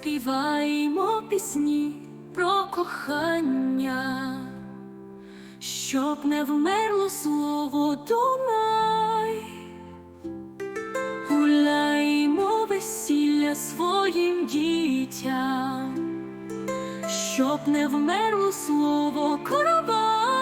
Співаємо пісні про кохання, щоб не вмерло слово Дунай. Гуляємо весілля своїм дітям, щоб не вмерло слово Коробай.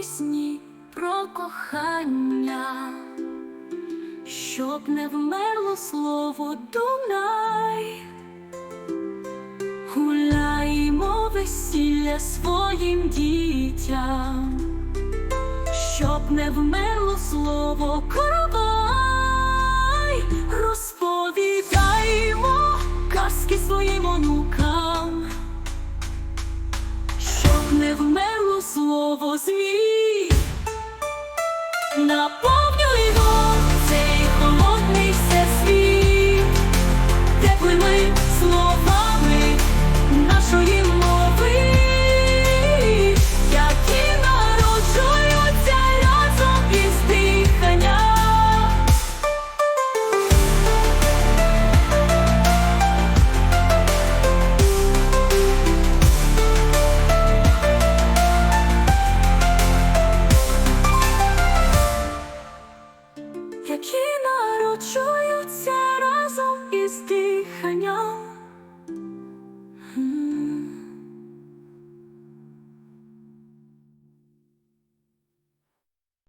Пісні про кохання, щоб не вмерло слово Дунай. Гуляємо весілля своїм дітям, щоб не вмерло слово слово змій. На